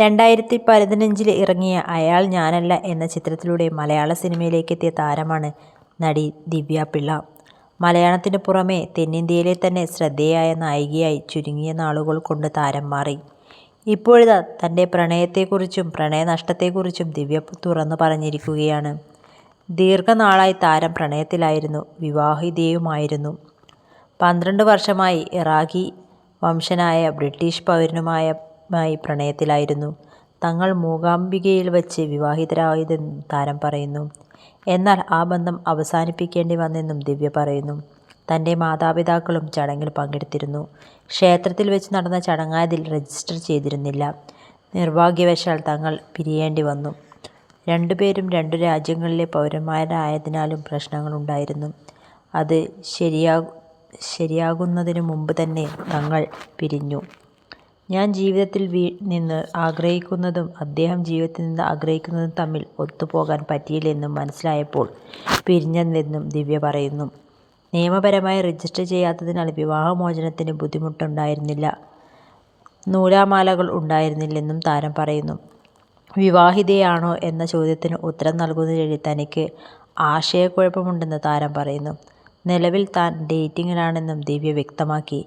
രണ്ടായിരത്തി പതിനഞ്ചിൽ ഇറങ്ങിയ അയാൾ ഞാനല്ല എന്ന ചിത്രത്തിലൂടെ മലയാള സിനിമയിലേക്ക് എത്തിയ താരമാണ് നടി ദിവ്യ പിള്ള. മലയാളത്തിന് പുറമേ തെന്നിന്ത്യയിലെ തന്നെ ശ്രദ്ധേയായ നായികയായി ചുരുങ്ങിയ നാളുകൾ കൊണ്ട് താരം മാറി. ഇപ്പോഴിതാ തന്റെ പ്രണയത്തെക്കുറിച്ചും പ്രണയനഷ്ടത്തെക്കുറിച്ചും ദിവ്യ തുറന്നു പറഞ്ഞിരിക്കുകയാണ്. ദീർഘനാളായി താരം പ്രണയത്തിലായിരുന്നു. വിവാഹിതയുമായിരുന്നു. പന്ത്രണ്ട് വർഷമായി ഇറാഖി വംശനായ ബ്രിട്ടീഷ് പൗരനുമായി പ്രണയത്തിലായിരുന്നു തങ്ങൾ മൂകാംബികയിൽ വച്ച് വിവാഹിതരായതെന്നും താരം പറയുന്നു. എന്നാൽ ആ ബന്ധം അവസാനിപ്പിക്കേണ്ടി വന്നെന്നും ദിവ്യ പറയുന്നു. തന്റെ മാതാപിതാക്കളും ചടങ്ങിൽ പങ്കെടുത്തിരുന്നു. ക്ഷേത്രത്തിൽ വെച്ച് നടന്ന ചടങ്ങായതിൽ രജിസ്റ്റർ ചെയ്തിരുന്നില്ല. നിർഭാഗ്യവശാൽ തങ്ങൾ പിരിയേണ്ടി വന്നു. രണ്ടുപേരും രണ്ടു രാജ്യങ്ങളിലെ പൗരന്മാരായതിനാലും പ്രശ്നങ്ങളുണ്ടായിരുന്നു. അത് ശരിയാകുന്നതിനു മുമ്പ് തന്നെ തങ്ങൾ പിരിഞ്ഞു. ഞാൻ ജീവിതത്തിൽ നിന്ന് ആഗ്രഹിക്കുന്നതും അദ്ദേഹം ജീവിതത്തിൽ നിന്ന് ആഗ്രഹിക്കുന്നതും തമ്മിൽ ഒത്തുപോകാൻ പറ്റിയില്ലെന്നും മനസ്സിലായപ്പോൾ പിരിഞ്ഞെന്നും ദിവ്യ പറയുന്നു. നിയമപരമായി രജിസ്റ്റർ ചെയ്യാത്തതിനാൽ വിവാഹമോചനത്തിന് ബുദ്ധിമുട്ടുണ്ടായിരുന്നില്ല. നൂലാമാലകൾ ഉണ്ടായിരുന്നില്ലെന്നും താരം പറയുന്നു. വിവാഹിതയാണോ എന്ന ചോദ്യത്തിന് ഉത്തരം നൽകുന്നതിനിടെ തനിക്ക് ആശയക്കുഴപ്പമുണ്ടെന്ന് താരം പറയുന്നു. നിലവിൽ താൻ ഡേറ്റിംഗിലാണെന്നും ദിവ്യ വ്യക്തമാക്കി.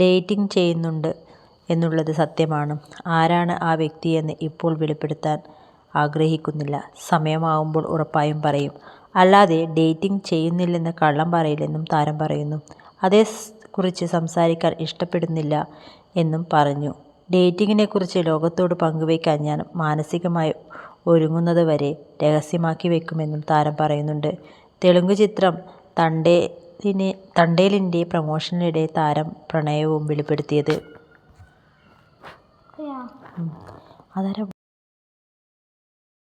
ഡേറ്റിംഗ് ചെയ്യുന്നുണ്ട് എന്നുള്ളത് സത്യമാണ്. ആരാണ് ആ വ്യക്തിയെന്ന് ഇപ്പോൾ വെളിപ്പെടുത്താൻ ആഗ്രഹിക്കുന്നില്ല. സമയമാവുമ്പോൾ ഉറപ്പായും പറയും. അല്ലാതെ ഡേറ്റിംഗ് ചെയ്യുന്നില്ലെന്ന് കള്ളം പറയില്ലെന്നും താരം പറയുന്നു. അതേ കുറിച്ച് സംസാരിക്കാൻ ഇഷ്ടപ്പെടുന്നില്ല എന്നും പറഞ്ഞു. ഡേറ്റിങ്ങിനെക്കുറിച്ച് ലോകത്തോട് പങ്കുവയ്ക്കാൻ ഞാൻ മാനസികമായി ഒരുങ്ങുന്നത് വരെ രഹസ്യമാക്കി വയ്ക്കുമെന്നും താരം പറയുന്നുണ്ട്. തെലുങ്ക് ചിത്രം തണ്ടേലിന്റെ പ്രമോഷനിലാണ് താരം പ്രണയവും വെളിപ്പെടുത്തിയത്. അതെയോ അതാരാ